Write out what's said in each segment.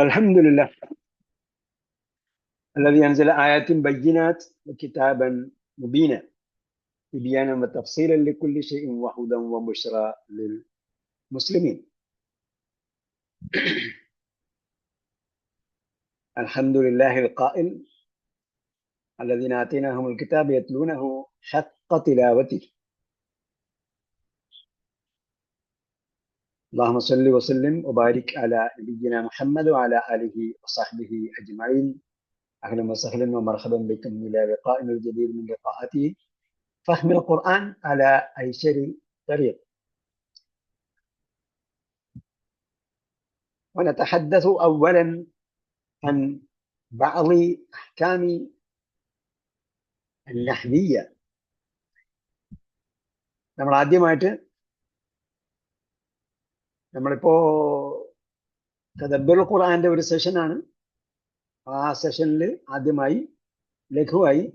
الحمد لله الذي أنزل آيات بينات وكتابا مبينا تبيانا وتفصيلا لكل شيء وهدى وبشرى للمسلمين. الحمد لله القائل الذين آتيناهم الكتاب يتلونه حق تلاوته. اللهم صل وسلم وبارك على نبينا محمد وعلى آله وصحبه أجمعين أهلا وسهلا ومرحبا بكم إلى لقائنا الجديد من لقاءات فهم القرآن على أيسر طريق ونتحدث أولا عن بعض أحكام النحوية നമ്മൾ ആദ്യമായിട്ട് നമ്മളിപ്പോ തദബ്ബുൽ ഖുർആന്റെ ഒരു സെഷനാണ്. ആ സെഷനിൽ ആദ്യമായി ലഘുവായി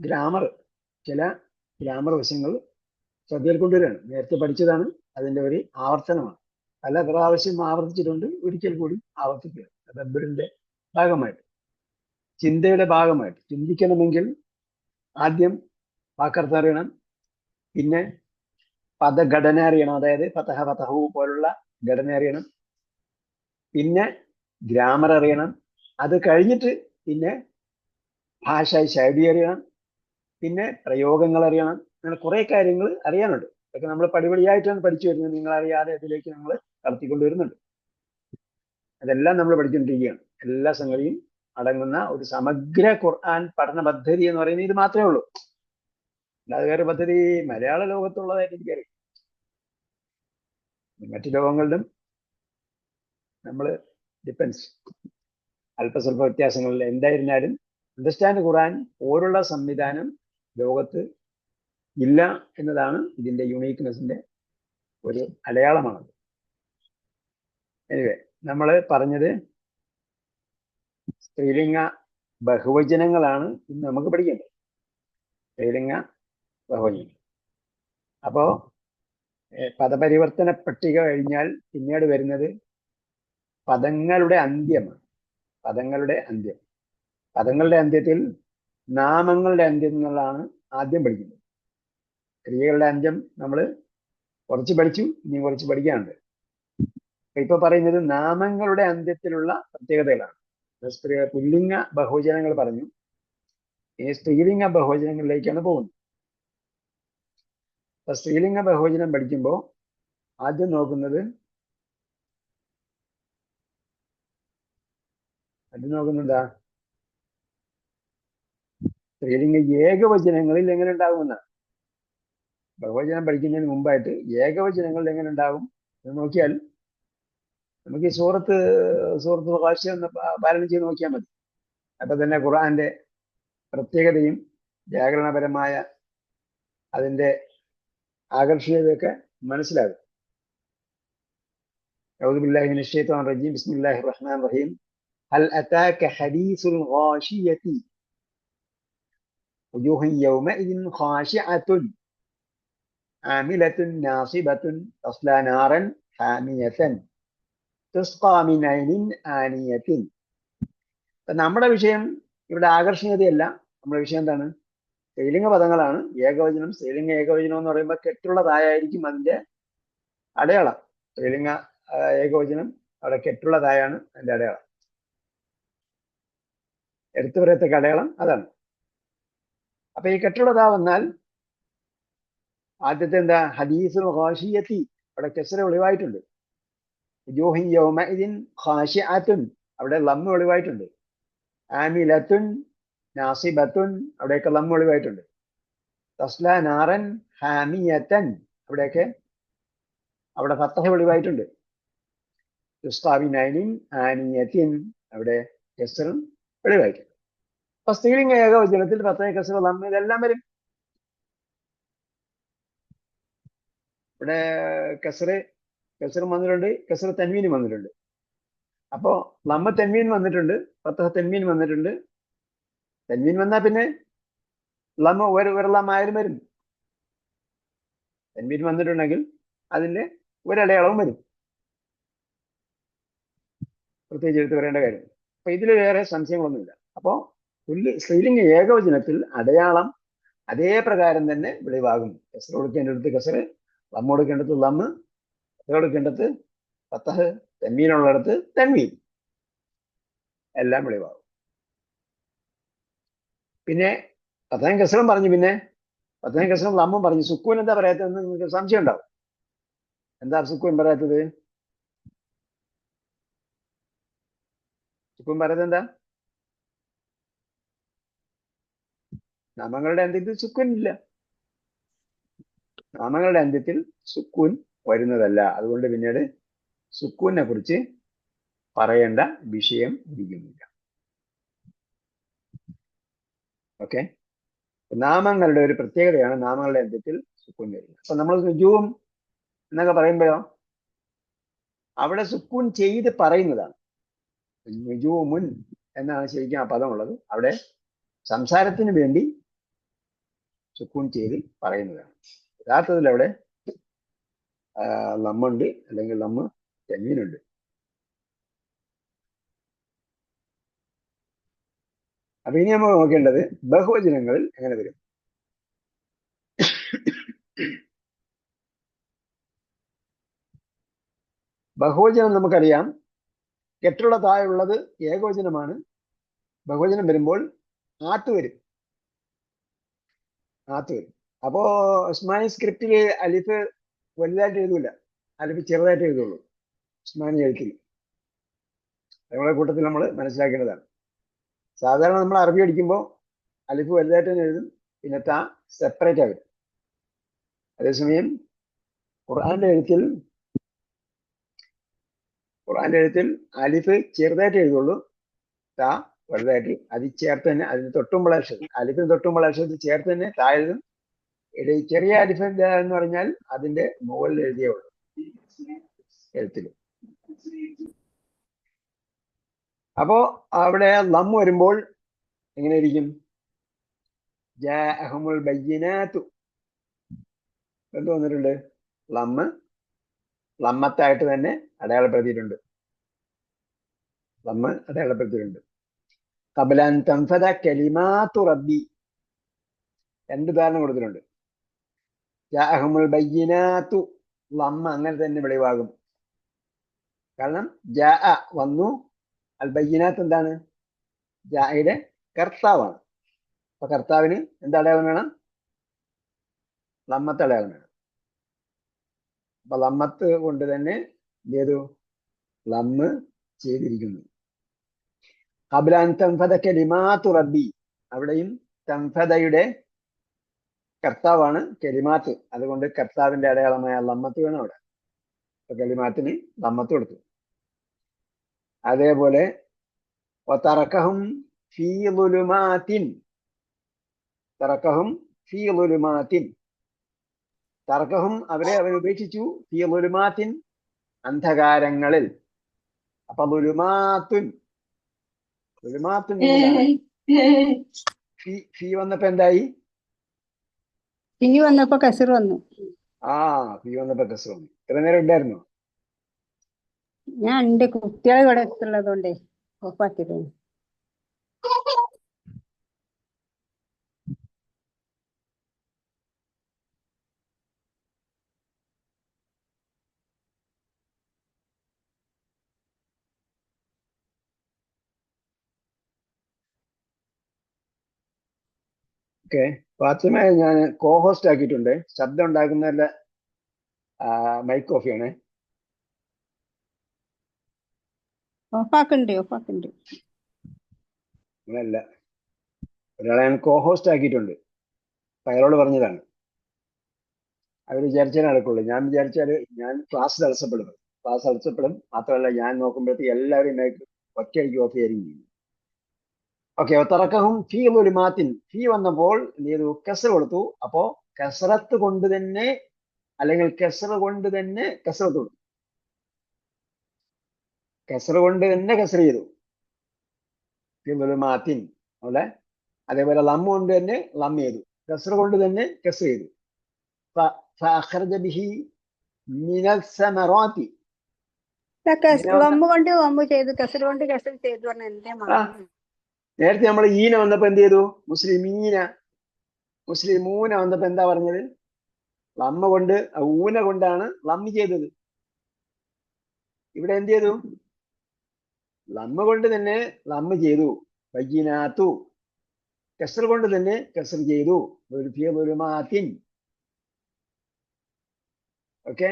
ഗ്രാമർ ചില ഗ്രാമർ വശങ്ങൾ ശ്രദ്ധയിൽ കൊണ്ടുവരികയാണ്. നേരത്തെ പഠിച്ചതാണ്. അതിന്റെ ഒരു ആവർത്തനമാണ്. പല പ്രാവശ്യം ആവർത്തിച്ചിട്ടുണ്ട്. ഒരിക്കൽ കൂടി ആവർത്തിക്കുക. തദബ്ബറിന്റെ ഭാഗമായിട്ട്. ചിന്തയുടെ ഭാഗമായിട്ട്. ചിന്തിക്കണമെങ്കിൽ ആദ്യം വാക്കർത്തറിയണം. പിന്നെ പദഘടന അറിയണം. അതായത് പതഹ പതഹു പോലുള്ള ഘടന അറിയണം. പിന്നെ ഗ്രാമർ അറിയണം. അത് കഴിഞ്ഞിട്ട് പിന്നെ ഭാഷ ശൈലി അറിയണം. പിന്നെ പ്രയോഗങ്ങൾ അറിയണം. അങ്ങനെ കുറെ കാര്യങ്ങൾ അറിയാനുണ്ട്. അതൊക്കെ നമ്മൾ പടിപടിയായിട്ടാണ് പഠിച്ചു വരുന്നത്. നിങ്ങൾ അറിയാതെ അതിലേക്ക് നമ്മൾ കടത്തിക്കൊണ്ട് വരുന്നുണ്ട് അതെല്ലാം നമ്മൾ പഠിച്ചുകൊണ്ടിരിക്കുകയാണ് എല്ലാ സംഗതിയും അടങ്ങുന്ന ഒരു സമഗ്ര ഖുർആൻ പഠന പദ്ധതി എന്ന് പറയുന്നത് ഇത് മാത്രമേ ഉള്ളൂ. അല്ലാതെ പദ്ധതി മലയാള ലോകത്തുള്ളതായിട്ട് എനിക്കറിയാം. മറ്റു ലോകങ്ങളിലും നമ്മൾ ഡിപ്പെൻസ് അല്പസ്വല്പ വ്യത്യാസങ്ങളിൽ എന്തായിരുന്നാലും അണ്ടർസ്റ്റാൻഡ് ഖുറാൻ പോലുള്ള സംവിധാനം ലോകത്ത് ഇല്ല എന്നതാണ് ഇതിന്റെ യുണീക്ക്നെസിന്റെ ഒരു അടയാളമാണത്. എനിവേ നമ്മൾ പറഞ്ഞത് സ്ത്രീലിംഗ ബഹുവചനങ്ങളാണ് ഇന്ന് നമുക്ക് പഠിക്കേണ്ടത്. സ്ത്രീലിംഗ ബഹുവചനം അപ്പോ പദപരിവർത്തന പട്ടിക കഴിഞ്ഞാൽ പിന്നീട് വരുന്നത് പദങ്ങളുടെ അന്ത്യമാണ്. പദങ്ങളുടെ അന്ത്യം. പദങ്ങളുടെ അന്ത്യത്തിൽ നാമങ്ങളുടെ അന്ത്യം എന്നുള്ളതാണ് ആദ്യം പഠിക്കുന്നത്. ക്രിയകളുടെ അന്ത്യം നമ്മൾ കുറച്ച് പഠിച്ചു ഇനി കുറച്ച് പഠിക്കാനുണ്ട്. ഇപ്പൊ പറയുന്നത് നാമങ്ങളുടെ അന്ത്യത്തിലുള്ള പ്രത്യേകതകളാണ്. സ്ത്രീ പുല്ലിംഗ ബഹുജനങ്ങൾ പറഞ്ഞു. ഇനി സ്ത്രീലിംഗ ബഹുജനങ്ങളിലേക്കാണ് പോകുന്നത്. അപ്പൊ സ്ത്രീലിംഗ ബഹുവചനം പഠിക്കുമ്പോൾ ആദ്യം നോക്കുന്നത് അത് നോക്കുന്നുണ്ടാ സ്ത്രീലിംഗ ഏകവചനങ്ങളിൽ എങ്ങനെ ഉണ്ടാകുമെന്ന് ബഹുവചനം പഠിക്കുന്നതിന് മുമ്പായിട്ട് ഏകവചനങ്ങളിൽ എങ്ങനെ ഉണ്ടാകും എന്ന് നോക്കിയാൽ നമുക്ക് ഈ സൂറത്ത് സൂറത്ത് ഭാഷ ഒന്ന് പാലനം ചെയ്ത് നോക്കിയാൽ മതി. അപ്പൊ തന്നെ ഖുറാന്റെ പ്രത്യേകതയും വ്യാകരണപരമായ അതിന്റെ ആകർഷണീയതയൊക്കെ മനസ്സിലാകും أعوذ بالله من الشيطان الرجيم بسم الله الرحمن الرحيم هل أتاك حديث الغاشية وجوه يومئذ خاشعة عاملة ناصبة تصلى نارا حامية تسقى من عين آنية നമ്മുടെ വിഷയം ഇവിടെ ആകർഷണീയതയല്ല നമ്മുടെ വിഷയം എന്താണ് സ്ത്രീലിംഗ പദങ്ങളാണ്. ഏകവചനം സ്ത്രീലിംഗ ഏകവചനം എന്ന് പറയുമ്പോൾ കെട്ടുള്ളതായിരിക്കും അതിന്റെ അടയാളം. സ്ത്രീലിംഗ ഏകവചനം അവിടെ കെട്ടുള്ളതായാണ് അതിന്റെ അടയാളം. എടുത്തു പറയത്തക്ക അടയാളം അതാണ്. അപ്പൊ ഈ കെട്ടുള്ളതാ വന്നാൽ ആദ്യത്തെ എന്താ? ഹദീസുൽ ഹാഷിയത്തി അവിടെ കെസര ഒളിവായിട്ടുണ്ട്. അവിടെ ലമ്മ ഒളിവായിട്ടുണ്ട്. ആമിലത്തുൻ നാസിബത്തുൻ അവിടെയൊക്കെ ലം ഒളിവായിട്ടുണ്ട്. തസ്ല നാറൻ ഹാമിയത്തൻ അവിടെയൊക്കെ അവിടെ ഫത്തഹ ഒളിവായിട്ടുണ്ട്. തുസ്താബിനൈനിൻ ആനിയത്തിൻ അവിടെ കെസറും ഒളിവായിട്ടുണ്ട്. അപ്പൊ സ്ത്രീലിംഗ ഏകവചനത്തിൽ ഫത്തഹ കെസർ ലം ഇതെല്ലാം വരും. ഇവിടെ കെസറ് കെസറും വന്നിട്ടുണ്ട് കെസർ തെന്മീനും വന്നിട്ടുണ്ട്. അപ്പോ ലമ്മ തെന്മീൻ വന്നിട്ടുണ്ട് ഫത്തഹ തെന്മീൻ വന്നിട്ടുണ്ട് തെൻമീൻ വന്നാൽ പിന്നെ ലമ ഒരു ഒരു ലമ്മായാലും വരും. തെൻമീൻ വന്നിട്ടുണ്ടെങ്കിൽ അതിന്റെ ഒരടയാളവും വരും. പ്രത്യേകിച്ച് എടുത്ത് പറയേണ്ട കാര്യം. അപ്പൊ ഇതിൽ വേറെ സംശയങ്ങളൊന്നുമില്ല. അപ്പോ പുല്ല് സ്ത്രീലിംഗ ഏകവചനത്തിൽ അടയാളം അതേ പ്രകാരം തന്നെ വെളിവാകും. കസർ കൊടുക്കേണ്ടടുത്ത് കസറ് ലമ്മ കൊടുക്കേണ്ടത് ലമ്മ് കസർ കൊടുക്കേണ്ടത് പത്തഹ് തെന്മീനുള്ളിടത്ത് തെന്മീൻ. എല്ലാം വെളിവാകും. പിന്നെ പത്താം കസറും പറഞ്ഞു പിന്നെ. പത്താം കസറും ലമ്മും പറഞ്ഞു. സുക്കൂൻ എന്താ പറയാത്തതെന്ന് നിങ്ങൾക്ക് സംശയം ഉണ്ടാവും. എന്താ സുക്കൂൻ പറയാത്തത്? സുക്കൂൻ പറയാത്തത് എന്താ? നാമങ്ങളുടെ അന്ത്യത്തിൽ സുക്കൂൻ ഇല്ല. നാമങ്ങളുടെ അന്ത്യത്തിൽ സുക്കൂൻ വരുന്നതല്ല. അതുകൊണ്ട് പിന്നീട് സുക്കൂനെ കുറിച്ച് പറയേണ്ട വിഷയം ഇരിക്കുന്നില്ല. ഓക്കെ നാമങ്ങളുടെ ഒരു പ്രത്യേകതയാണ് നാമങ്ങളുടെ അന്ത്യത്തിൽ സുക്കൂൻ വരുന്നത്. അപ്പൊ നമ്മൾ നുജൂം എന്നൊക്കെ പറയുമ്പോഴോ? അവിടെ സുക്കൂൻ ചെയ്ത് പറയുന്നതാണ്. നുജൂമുൻ എന്നാണ് ശരിക്കും ആ പദമുള്ളത്. അവിടെ സംസാരത്തിന് വേണ്ടി സുക്കൂൺ ചെയ്ത് പറയുന്നതാണ്. യഥാർത്ഥത്തിൽ അവിടെ ലമ്മുണ്ട് അല്ലെങ്കിൽ ലമ്മ് തെങ്ങീനുണ്ട്. അപ്പൊ ഇനി നമ്മൾ നോക്കേണ്ടത് ബഹുവചനങ്ങളിൽ എങ്ങനെ വരും? ബഹുവചനം നമുക്കറിയാം. കെട്ടുള്ള താഴെയുള്ളത് ഏകവചനമാണ്. ബഹുവചനം വരുമ്പോൾ ആത്ത് വരും. ആത്ത് വരും. അപ്പോ ഉസ്മാനി സ്ക്രിപ്റ്റിൽ അലിഫ് വലുതായിട്ട് എഴുതൂല. അലിഫ് ചെറുതായിട്ട് എഴുതുള്ളൂ. ഉസ്മാനി എഴുത്തിൽ നമ്മളെ കൂട്ടത്തിൽ നമ്മൾ മനസ്സിലാക്കേണ്ടതാണ്. സാധാരണ നമ്മൾ അറബി അടിക്കുമ്പോൾ അലിഫ് വലുതായിട്ട് തന്നെ എഴുതും പിന്നെ താ സെപ്പറേറ്റ് ആകും അതേസമയം ഖുർആന്റെ എഴുത്തിൽ ഖുർആന്റെ എഴുത്തിൽ അലിഫ് ചെറുതായിട്ട് എഴുതുള്ളൂ താ വലുതായിട്ട്. അത് ചേർത്ത് തന്നെ അതിന് തൊട്ടുമ്പോൾ അക്ഷരം അലിഫിന് തൊട്ടുമ്പോൾ അക്ഷരത്തിൽ ചേർത്ത് തന്നെ താ എഴുതും. ചെറിയ അലിഫ് എന്ന് പറഞ്ഞാൽ അതിന്റെ മുകളിൽ എഴുതിയേ ഉള്ളൂ എഴുത്തിൽ അപ്പോ അവിടെ ലം വരുമ്പോൾ എങ്ങനെ ഇരിക്കും ജാഅഹുമുൽ ബയ്യിനാത്തു. എന്ത് വന്നിട്ടുണ്ട്? ലമ്മ ലമ്മത്തായിട്ട് തന്നെ അടയാളപ്പെടുത്തിയിട്ടുണ്ട്. ലമ്മ അടയാളപ്പെടുത്തിയിട്ടുണ്ട്. കബലാൻ തംഫദ കലിമാത്തു റബ്ബി. രണ്ട് ഉദാഹരണം കൊടുത്തിട്ടുണ്ട്. ജാഅഹുമുൽ ബയ്യനാത്തു ലമ്മ അങ്ങനെ തന്നെ വെളിവാകും. കാരണം ജാ വന്നു അൽ എന്താണ്? ജായുടെ കർത്താവാണ്. അപ്പൊ കർത്താവിന് എന്താ അടയാളം വേണം? ലമ്മത്ത് അടയാളം വേണം. അപ്പൊ ലമ്മത്ത് കൊണ്ട് തന്നെ എന്ത് ചെയ്തു? ലമ്മ് ചെയ്തിരിക്കുന്നു. കബലാൻ തംഫദ കലിമാത്തു റബ്ബി. അവിടെയും തംഫദയുടെ കർത്താവാണ് കെലിമാത്ത്. അതുകൊണ്ട് കർത്താവിന്റെ അടയാളമായ ലമ്മത്ത് വേണം അവിടെ. അപ്പൊ കെലിമാത്തിന് ലമ്മത്ത് കൊടുത്തു. അതേപോലെ തറക്കഹും അവരെ അവൻ ഉപേക്ഷിച്ചു ഫീ ളുലുമാത്തിൻ അന്ധകാരങ്ങളിൽ. അപ്പൊ ലുലുമാത്തുൻ ലുലുമാത്തുൻ ഫീ വന്നപ്പോ എന്തായി? ഫീ വന്നപ്പോ കസർ വന്നു. ആ ഫീ വന്നപ്പോ കസ് വന്നു. ഇത്ര നേരം ഉണ്ടായിരുന്നോ? ഞാൻ എന്റെ കുട്ടികളെ ഇവിടെ എത്തുള്ളതുകൊണ്ടേ ഓഫാക്കിയത്. ഓക്കെ. ഫാത്തിമയെ ഞാൻ കോ ഹോസ്റ്റ് ആക്കിയിട്ടുണ്ട്. ശബ്ദം ഉണ്ടാക്കുന്നതല്ല മൈക്ക് ഓഫ് ചെയ്യണേ. അങ്ങനെയല്ല ഒരാളെ ഞാൻ കോ ഹോസ്റ്റ് ആക്കിയിട്ടുണ്ട് അയാളോട് പറഞ്ഞതാണ്. അവർ വിചാരിച്ചാൽ നടക്കുള്ളൂ. ഞാൻ വിചാരിച്ചാൽ ഞാൻ ക്ലാസ് തടസ്സപ്പെടും. ക്ലാസ് തടസ്സപ്പെടും. മാത്രമല്ല ഞാൻ നോക്കുമ്പോഴത്തേക്ക് എല്ലാവരും ഒറ്റയടിക്ക് ഓഫ് ചെയ്യാനും ചെയ്യും ഓക്കെ തറക്കഹും ഫീ ഒരു മാത്തിൻ. ഫീ വന്നപ്പോൾ എന്ത് ചെയ്തു? കസർ കൊടുത്തു. അപ്പോ കസറത്ത് കൊണ്ട് തന്നെ അല്ലെങ്കിൽ കെസർ കൊണ്ട് തന്നെ കസറത്ത് കൊടുത്തു. കെസർ കൊണ്ട് തന്നെ കെസർ ചെയ്തു. മാത്തിൻ അല്ലെ അതേപോലെ ലം കൊണ്ട് തന്നെ ലം ചെയ്തു. കെസർ കൊണ്ട് തന്നെ കെസർ ചെയ്തു. നേരത്തെ നമ്മൾ ഈന വന്നപ്പോ എന്ത് ചെയ്തു? മുസ്ലിമീന മുസ്ലിമൂന വന്നപ്പോ എന്താ പറഞ്ഞത്? ലമ്മ കൊണ്ട് ഊന കൊണ്ടാണ് ലമ്മി ചെയ്തത്. ഇവിടെ എന്ത് ചെയ്തു? ലമ്മ കൊണ്ട് തന്നെ ലമ്മ ചെയ്തു. വൈകിനാത്തു കസർ കൊണ്ട് തന്നെ കസർ ചെയ്തു. വെറുപ്പിയ വെറുമാത്തിൻ ഓക്കെ?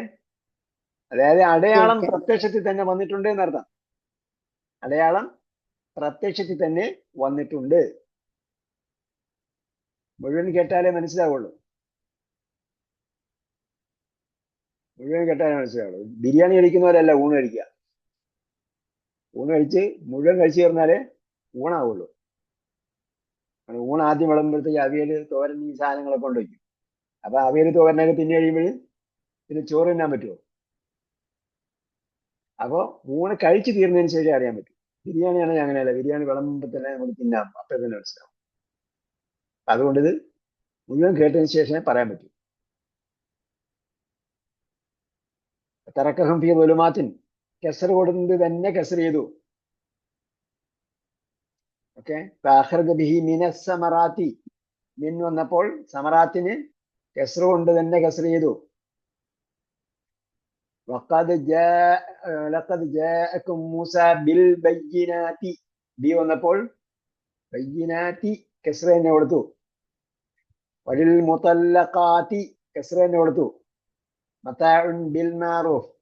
അതായത് അടയാളം. പ്രത്യക്ഷത്തിൽ തന്നെ വന്നിട്ടുണ്ട് എന്നർത്ഥം. അടയാളം പ്രത്യക്ഷത്തിൽ തന്നെ വന്നിട്ടുണ്ട്. മുഴുവൻ കേട്ടാലേ മനസ്സിലാവുള്ളൂ. മുഴുവൻ കേട്ടാലേ മനസ്സിലാവുള്ളൂ. ബിരിയാണി കഴിക്കുന്നവരല്ല ഊണ് കഴിക്കുക. ഊണ് കഴിച്ച് മുഴുവൻ കഴിച്ചു തീർന്നാലേ ഊണാവുള്ളൂ. ഊണ് ആദ്യം വിളമ്പുമ്പോഴത്തേക്ക് അവിയൽ തോരൻ ഈ സാധനങ്ങളൊക്കെ കൊണ്ട് വയ്ക്കും. അപ്പൊ അവിയൽ തോരനൊക്കെ തിന്നു കഴിയുമ്പോൾ പിന്നെ ചോറ് തിന്നാൻ പറ്റുമോ? അപ്പോ ഊണ് കഴിച്ചു തീർന്നതിന് ശേഷം അറിയാൻ പറ്റും. ബിരിയാണി ആണെങ്കിൽ അങ്ങനെയല്ല. ബിരിയാണി വിളമ്പുമ്പോൾ തന്നെ നമുക്ക് തിന്നാം. അപ്പം തന്നെ മനസ്സിലാവും. അതുകൊണ്ട് ഇത് മുഴുവൻ കേട്ടതിന് ശേഷമേ പറയാൻ പറ്റൂ. തറക്കഹം ഫിയ ദുലുമാത്തിൻ കെസർ കൊടുക്കുന്നത് തന്നെ കെസർ ചെയ്തു. സമറാത്തി. മിൻ വന്നപ്പോൾ സമറാത്തിന് കെസർ കൊണ്ട് തന്നെ കെസർ ചെയ്തു. വന്നപ്പോൾ കെസർ കൊടുത്തു. വലിൽ മുതല്ലഖാതി കെസർ കൊടുത്തു. മതാഉൻ ബിൽ മാറൂഫ്.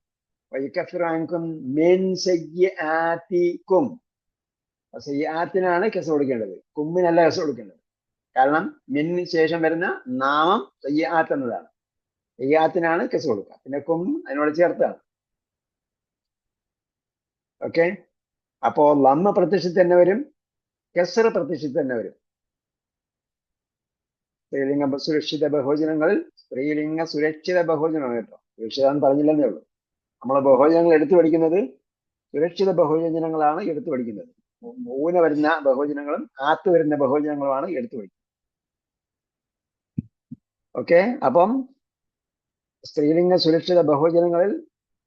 വയക്കഫിറു അൻകും മിൻ സയ്യിആതികും സയ്യാത്തിനാണ് കെസ് കൊടുക്കേണ്ടത്. കുമ്മിനല്ല കെസ് കൊടുക്കേണ്ടത്. കാരണം മിന്നിന് ശേഷം വരുന്ന നാമം സയ്യാത്ത് എന്നതാണ്. സയ്യാത്തിനാണ് കെസ് കൊടുക്കുക. പിന്നെ കും അതിനോട് ചേർത്താണ്. ഓക്കെ? അപ്പോ ലമ്മ പ്രത്യക്ഷത്തിൽ തന്നെ വരും. കെസർ പ്രത്യക്ഷത്തിൽ തന്നെ വരും. സ്ത്രീലിംഗ സുരക്ഷിത ബഹുജനങ്ങളിൽ സ്ത്രീലിംഗ സുരക്ഷിത ബഹുജനമാണ് കേട്ടോ. സുരക്ഷിത എന്ന് പറഞ്ഞില്ലെന്നേ ഉള്ളൂ. നമ്മൾ ബഹുജനങ്ങൾ എടുത്തു പഠിക്കുന്നത് സുരക്ഷിത ബഹുവചനങ്ങളാണ് എടുത്തു പഠിക്കുന്നത്. മൂന്ന് വരുന്ന ബഹുവചനങ്ങളും ആത്ത് വരുന്ന ബഹുജനങ്ങളുമാണ് എടുത്തു പഠിക്കുന്നത്. ഓക്കെ അപ്പം സ്ത്രീലിംഗ സുരക്ഷിത ബഹുജനങ്ങളിൽ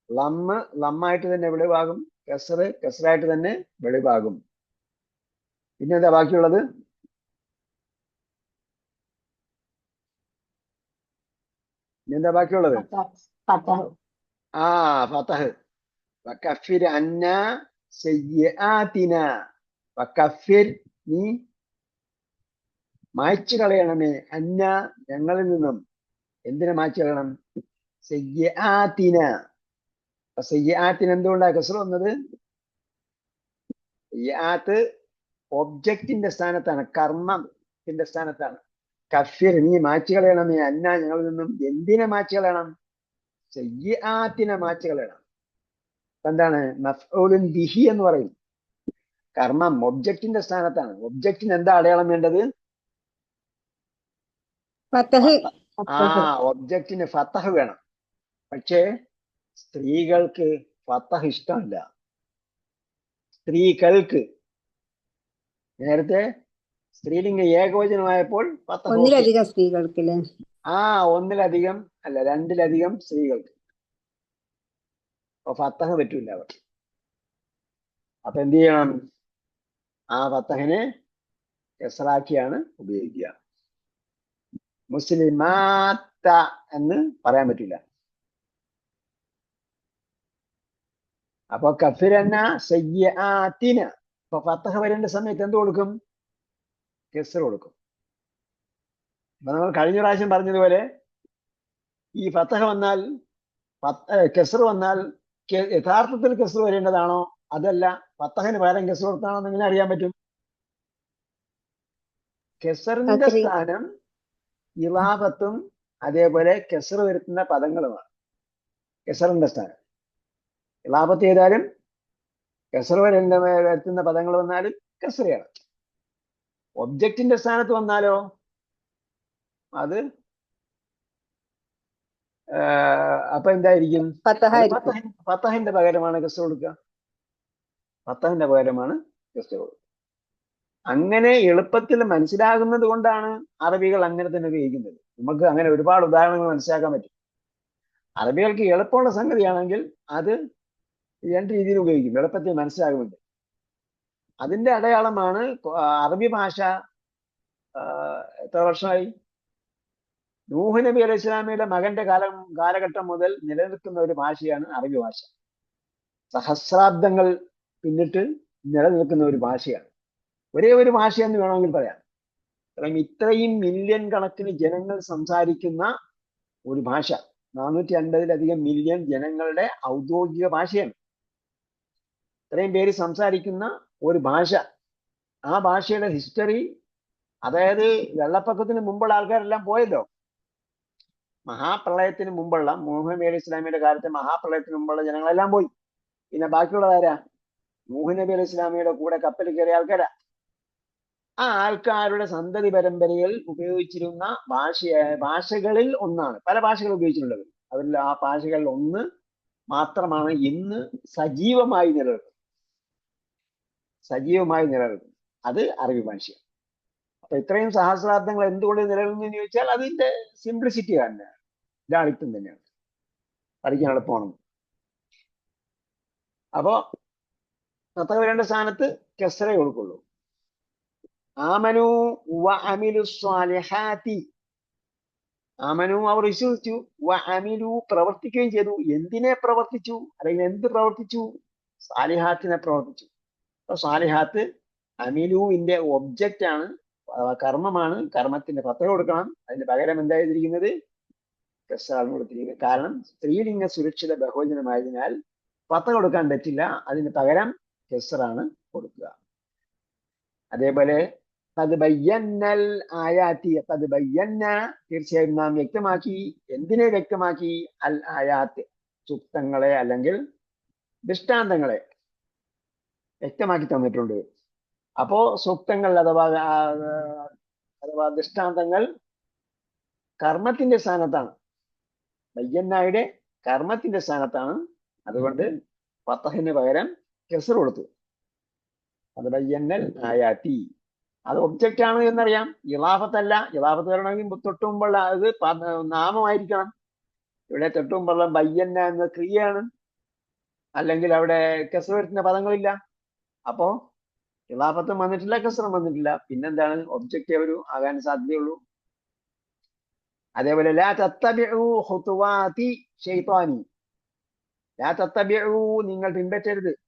ലമ്മ് ലമ്മായിട്ട് തന്നെ വെളിവാകും കസർ കസറായിട്ട് തന്നെ വെളിവാകും. പിന്നെന്താ ബാക്കിയുള്ളത്? പിന്നെന്താ ബാക്കിയുള്ളത്? ആ ഫതഹ്. വക്കഫിർ അന്ന സയ്യാത്തിന വക്കഫിർ നീ മായ്ച്ചു കളയണമേ. അന്ന ഞങ്ങളിൽ നിന്നും. എന്തിനെ മായ്ച്ചു കളയണം? സയ്യാത്തിന സയ്യാത്തിന് എന്തുകൊണ്ടാ കസർ വന്നത്? സയ്യാത്ത് ഒബ്ജക്റ്റിന്റെ സ്ഥാനത്താണ് കർമ്മത്തിന്റെ സ്ഥാനത്താണ്. കഫിർ നീ മായ്ച്ചു കളയണമേ. അന്ന ഞങ്ങളിൽ നിന്നും എന്തിനെ മായ്ച്ചു കളയണം? സയ്യാത്തിനെ അപ്പൊ എന്താണ്? മഫ്ഊലുൻ ബിഹി എന്ന് പറയും. കർമ്മം ഒബ്ജക്റ്റിന്റെ സ്ഥാനത്താണ്. ഒബ്ജക്റ്റിന് എന്താ അടയാളം വേണ്ടത്? ആ ഒബ്ജക്റ്റിന് ഫത്തഹ് വേണം. പക്ഷേ സ്ത്രീകൾക്ക് ഫത്തഹ് ഇഷ്ടമല്ല. സ്ത്രീകൾക്ക്. നേരത്തെ സ്ത്രീലിംഗ ഏകവചനമായപ്പോൾ ഒന്നിലധികം സ്ത്രീകൾക്ക് ആ ഒന്നിലധികം അല്ല രണ്ടിലധികം സ്ത്രീകൾക്ക്. അപ്പൊ ഫത്തഹ പറ്റൂല അവർക്ക്. അപ്പൊ എന്ത് ചെയ്യണം? ആ ഫത്തഹിനെ കെസറാക്കിയാണ് ഉപയോഗിക്കുക. മുസ്ലിമാത്ത എന്ന് പറയാൻ പറ്റില്ല അപ്പൊ കഫിരന്ന സയ്യാത്തിന. അപ്പൊ ഫത്തഹ വരേണ്ട സമയത്ത് എന്ത് കൊടുക്കും? കെസർ കൊടുക്കും. നമ്മൾ കഴിഞ്ഞ പ്രാവശ്യം പറഞ്ഞതുപോലെ ഈ ഫത്തഹ വന്നാൽ കെസർ വന്നാൽ യഥാർത്ഥത്തിൽ കെസർ വരേണ്ടതാണോ? അതല്ല ഫത്തഹന് പകരം കെസർ കൊടുത്താണോ എന്ന് എങ്ങനെ അറിയാൻ പറ്റും? കെസറിന്റെ സ്ഥാനം ഇറാബത്തും അതേപോലെ കെസർ വരുത്തുന്ന പദങ്ങളുമാണ്. കെസറിന്റെ സ്ഥാനം. ഇറാബത്ത് ചെയ്താലും കെസർ വരേണ്ട വരുത്തുന്ന പദങ്ങൾ വന്നാലും കെസറിയാണ് ഒബ്ജക്റ്റിന്റെ സ്ഥാനത്ത് വന്നാലോ? അത് അപ്പൊ എന്തായിരിക്കും? ഫത്തഹിന്റെ പകരമാണ് ഗസ്റ്റ് കൊടുക്കുക ഫത്തഹിന്റെ പകരമാണ് ഗസ്റ്റ് കൊടുക്കുക അങ്ങനെ എളുപ്പത്തിൽ മനസ്സിലാകുന്നത് കൊണ്ടാണ് അറബികൾ അങ്ങനെ തന്നെ ഉപയോഗിക്കുന്നത്. നമുക്ക് അങ്ങനെ ഒരുപാട് ഉദാഹരണങ്ങൾ മനസ്സിലാക്കാൻ പറ്റും. അറബികൾക്ക് എളുപ്പമുള്ള സംഗതിയാണെങ്കിൽ അത് രണ്ട് രീതിയിൽ ഉപയോഗിക്കും. എളുപ്പത്തിൽ മനസ്സിലാകുന്നുണ്ട്. അതിന്റെ അടയാളമാണ് അറബി ഭാഷ എത്ര വർഷമായി? നൂഹ് നബി അലൈഹി ഇസ്ലാമിയുടെ മകന്റെ കാലം കാലഘട്ടം മുതൽ നിലനിൽക്കുന്ന ഒരു ഭാഷയാണ് അറബി ഭാഷ. സഹസ്രാബ്ദങ്ങൾ പിന്നിട്ട് നിലനിൽക്കുന്ന ഒരു ഭാഷയാണ്. ഒരേ ഒരു ഭാഷയെന്ന് വേണമെങ്കിൽ പറയാം. കാരണം ഇത്രയും മില്യൺ കണക്കിന് ജനങ്ങൾ സംസാരിക്കുന്ന ഒരു ഭാഷ. നാനൂറ്റി അൻപതിലധികം മില്യൺ ജനങ്ങളുടെ ഔദ്യോഗിക ഭാഷയാണ്. ഇത്രയും പേര് സംസാരിക്കുന്ന ഒരു ഭാഷ. ആ ഭാഷയുടെ ഹിസ്റ്ററി അതായത് വെള്ളപ്പൊക്കത്തിന് മുമ്പുള്ള ആൾക്കാരെല്ലാം പോയല്ലോ. മഹാപ്രളയത്തിന് മുമ്പുള്ള മുഹമ്മദ് അലി ഇസ്ലാമിയുടെ കാലത്തെ മഹാപ്രളയത്തിന് മുമ്പുള്ള ജനങ്ങളെല്ലാം പോയി. പിന്നെ ബാക്കിയുള്ളതാരാ മൂഹ് നബി അലി ഇസ്ലാമിയുടെ കൂടെ കപ്പൽ കയറിയ ആൾക്കാരാ. ആ ആൾക്കാരുടെ സന്തതി പരമ്പരയിൽ ഉപയോഗിച്ചിരുന്ന ഭാഷ ഭാഷകളിൽ ഒന്നാണ്. പല ഭാഷകൾ ഉപയോഗിച്ചിട്ടുള്ളത്. അവരിൽ ആ ഭാഷകളിൽ ഒന്ന് മാത്രമാണ് ഇന്ന് സജീവമായി നിലനിൽക്കുന്നത്. സജീവമായി നിലനിൽക്കുന്നത്. അത് അറബി ഭാഷയാണ്. അപ്പൊ ഇത്രയും സഹസ്രാബ്ദങ്ങൾ എന്തുകൊണ്ട് നിലനിൽക്കുന്നു എന്ന് ചോദിച്ചാൽ അതിന്റെ സിംപ്ലിസിറ്റി തന്നെയാണ് ലാളിത്യം തന്നെയാണ്. പഠിക്കാൻ എളുപ്പമാണ് അപ്പോ നത്തക വരേണ്ട സ്ഥാനത്ത് കെസറേ കൊടുക്കുള്ളൂ. ആമനു വ അമിലു സ്വാലഹാത്തി. ആമനു അവർ വിശ്വസിച്ചു വ അമിലു പ്രവർത്തിക്കുകയും ചെയ്തു. എന്തിനെ പ്രവർത്തിച്ചു? അല്ലെങ്കിൽ എന്ത് പ്രവർത്തിച്ചു? സാലിഹാത്തിനെ പ്രവർത്തിച്ചു. അപ്പൊ സാലിഹാത്ത് അമിലുവിന്റെ ഒബ്ജക്റ്റ് ആണ് കർമ്മമാണ്. കർമ്മത്തിന്റെ പത്ര കൊടുക്കണം. അതിന്റെ പകരം എന്തായിരിക്കുന്നത് കൊടുത്തിരിക്കുന്നത് കാരണം സ്ത്രീലിംഗ സുരക്ഷിത ബഹുവചനമായതിനാൽ പത്ത കൊടുക്കാൻ പറ്റില്ല. അതിന് പകരം കെസറാണ് കൊടുക്കുക. അതേപോലെ തത് ബയ്യന്നൽ ആയാത്തി തത് ബയ്യന്ന തീർച്ചയായും നാം വ്യക്തമാക്കി. എന്തിനെ വ്യക്തമാക്കി? അൽ ആയാത്ത് സുക്തങ്ങളെ അല്ലെങ്കിൽ ദൃഷ്ടാന്തങ്ങളെ വ്യക്തമാക്കി തന്നിട്ടുണ്ട്. അപ്പോ സൂക്തങ്ങൾ അഥവാ അഥവാ ദൃഷ്ടാന്തങ്ങൾ കർമ്മത്തിന്റെ സ്ഥാനത്താണ്. ബയ്യന്നായുടെ കർമ്മത്തിന്റെ സ്ഥാനത്താണ്. അതുകൊണ്ട് ഫത്തഹിന് പകരം കെസർ കൊടുത്തു. അത് ബയ്യന്നൽ ആയാത്തി അത് ഒബ്ജക്റ്റ് ആണ് എന്നറിയാം. ഇളാഫത്തല്ല ഇളാഫത്ത് വരണമെങ്കിൽ തൊട്ടു മുമ്പുള്ള അത് നാമമായിരിക്കണം. ഇവിടെ തൊട്ടു മുമ്പുള്ള ബയ്യന്ന എന്ന ക്രിയയാണ്. അല്ലെങ്കിൽ അവിടെ കെസർ വരുത്തുന്ന പദങ്ങളില്ല. അപ്പോ ഇളാഫത്തും വന്നിട്ടില്ല കെസറും വന്നിട്ടില്ല. പിന്നെന്താണ്? ഒബ്ജക്റ്റ് ഒരു ആകാൻ സാധ്യതയുള്ളൂ. അതേപോലെ ലാ തത്തബിഉ ലാ തത്തബിഉ നിങ്ങൾ പിൻപറ്റരുത്.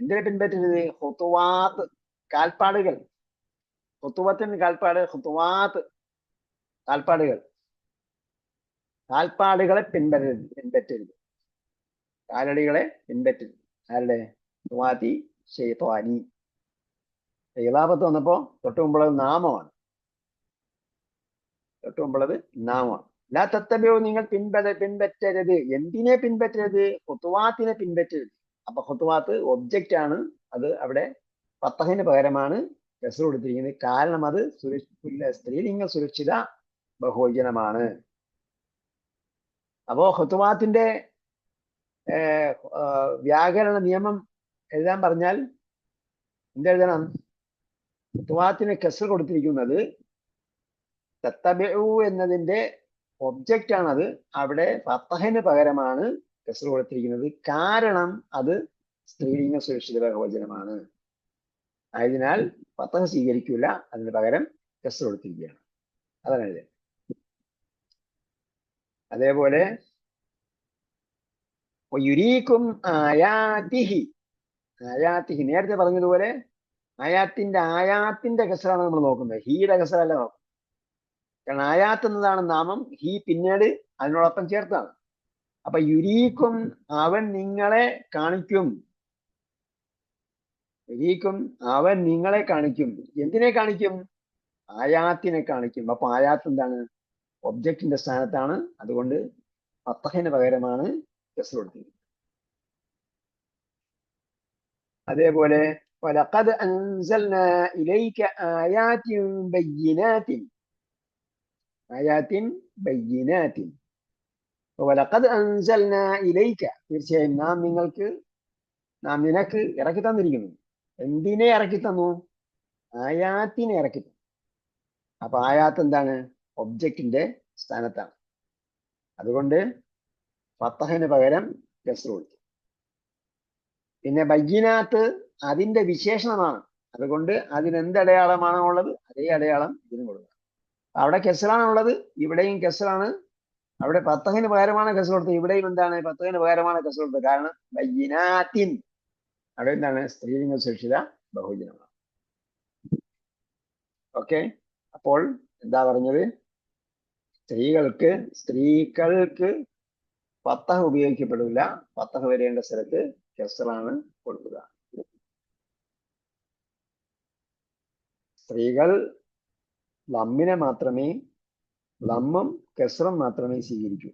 എന്തിനെ പിൻപറ്റരുത്? ഹുത്തുവാത്ത് കാൽപ്പാടുകൾ. ഹുത്തുവത്തിന് കാൽപ്പാട് ഹുത്തുവാത്ത് കാൽപ്പാടുകൾ. കാൽപ്പാടുകളെ പിൻപറ്റരുത് പിൻപറ്റരുത്. കാലടികളെ പിൻപറ്റരുത്. ആരുടെ? ഖുതുവാതി ഷെയ്ത്വാനി ഇളാപത്ത് വന്നപ്പോ തൊട്ടുമുമ്പുള്ള നാമമാണ്. തൊട്ട് ഒമ്പത് നാമാണ് ലാ തത്തബിയോ നിങ്ങൾ പിൻപറ്റ പിൻപറ്റരുത്. എന്തിനെ പിൻപറ്റരുത്? ഹുത്തുവാത്തിനെ പിൻപറ്റരുത്. അപ്പൊ ഹുത്തുവാത്ത് ഒബ്ജക്റ്റ് ആണ്. അത് അവിടെ പത്തഹിന് പകരമാണ് കെസർ കൊടുത്തിരിക്കുന്നത്. കാരണം അത് സുരക്ഷ സ്ത്രീലിംഗ സുരക്ഷിത ബഹുവചനമാണ്. അപ്പോ ഹുത്തുവാത്തിന്റെ വ്യാകരണ നിയമം എഴുതാൻ പറഞ്ഞാൽ എന്തെഴുതണം? ഹുത്തുവാത്തിന് കെസർ കൊടുത്തിരിക്കുന്നത് തത്തബിഉ എന്നതിന്റെ ഒബ്ജക്റ്റ് ആണത്. അവിടെ ഫത്തഹന് പകരമാണ് കസർ കൊടുത്തിരിക്കുന്നത്. കാരണം അത് സ്ത്രീലിംഗ സുരക്ഷിത ബഹുവചനമാണ്. ആയതിനാൽ ഫത്തഹ സ്വീകരിക്കില്ല അതിന് പകരം കസർ കൊടുത്തിരിക്കുകയാണ്. അതാണ് ഇത് അതേപോലെ യുരീക്കും ആയാതിഹി. ആയാത്തിഹി നേരത്തെ പറഞ്ഞതുപോലെ ആയാത്തിന്റെ ആയാത്തിന്റെ കസറാണ് നമ്മൾ നോക്കുന്നത്. ഹീയുടെ കസറല്ല നോക്കുന്നത്. കാരണം ആയാത്ത് എന്നതാണ് നാമം ഹീ പിന്നീട് അതിനോടൊപ്പം ചേർത്താണ് അപ്പൊ യുരീക്കും അവൻ നിങ്ങളെ കാണിക്കും യുരീക്കും അവൻ നിങ്ങളെ കാണിക്കും എന്തിനെ കാണിക്കും ആയാത്തിനെ കാണിക്കും അപ്പൊ ആയാത്ത് എന്താണ് ഒബ്ജക്റ്റിന്റെ സ്ഥാനത്താണ് അതുകൊണ്ട് ഫത്തഹിന് പകരമാണ് കസർ കൊടുത്തിരിക്കുന്നത് അതേപോലെ ولقد أنزلنا إليك آيات بينات آيات بينات ولقد أنزلنا إليك തീർച്ചയായും നാം നിങ്ങൾക്ക് നാം നിനക്ക് ഇറക്കി തന്നിരിക്കുന്നു എന്തിനെ ഇറക്കി തന്നു ആയാത്തിനെ ഇറക്കി തന്നു അപ്പൊ ആയാത്ത് എന്താണ് ഒബ്ജക്റ്റിന്റെ സ്ഥാനത്താണ് അതുകൊണ്ട് ഫത്തഹിന് പകരം കെസർ കൊടുത്തു പിന്നെ ബയ്യനാത്ത് അതിന്റെ വിശേഷണമാണ് അതുകൊണ്ട് അതിന് എന്ത് അടയാളമാണോ ഉള്ളത് അതേ അടയാളം ഇതിന് കൊടുക്കുക അവിടെ കെസറാണ് ഉള്ളത് ഇവിടെയും കെസറാണ് അവിടെ പത്തഹിന് പകരമാണ് കെസർ കൊടുത്തത്. ഇവിടെയും എന്താണ്? പത്തഹിന് പകരമാണ് കെസർ കൊടുത്തത്. കാരണം ബയ്യനാത്തിൻ അവിടെ എന്താണ്? സ്ത്രീലിംഗ സുരക്ഷിത ബഹുജനമാണ്. ഓക്കെ? അപ്പോൾ എന്താ പറഞ്ഞത്? സ്ത്രീകൾക്ക് സ്ത്രീകൾക്ക് പത്തഹ ഉപയോഗിക്കപ്പെടില്ല. പത്തഹ വരേണ്ട സ്ഥലത്ത് കെസറാണ് കൊടുക്കുക. സ്ത്രീകൾ ലമ്മിനെ മാത്രമേ ലമ്മും കെസറും മാത്രമേ സ്വീകരിക്കൂ.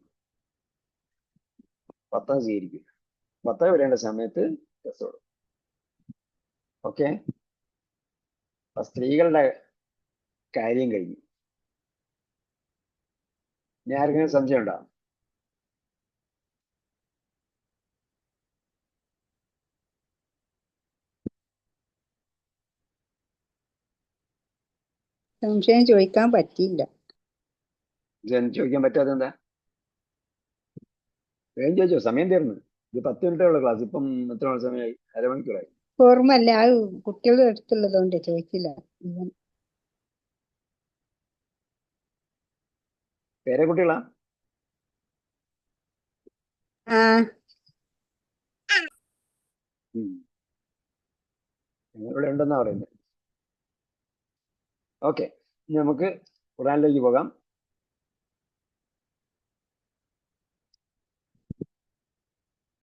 പത്ത സ്വീകരിക്കൂ. പത്ത വരേണ്ട സമയത്ത് കെസർ ഓക്കെ? സ്ത്രീകളുടെ കാര്യം കഴിഞ്ഞു. ഞാൻ ആർക്കെങ്കിലും സംശയം ഉണ്ടോ സംശയം ചോദിക്കാൻ പറ്റിയില്ല. ചോദിക്കാൻ പറ്റാത്ത എന്താ? വേഗം ചോദിച്ചോ സമയം തീർന്നു. ഇത് പത്ത് മിനിറ്റേ ഉള്ള ക്ലാസ്. ഇപ്പം എത്ര സമയമായി? അരമണിക്കൂറായി. ഓർമ്മല്ല ആ കുട്ടികളുടെ അടുത്തുള്ളതുകൊണ്ട് ചോദിച്ചില്ല. പേരെ കുട്ടികളാ? ഇവിടെ ഉണ്ടെന്നാ പറയുന്നത് ഓക്കെ. നമുക്ക് ഖുറാനിലേക്ക് പോകാം.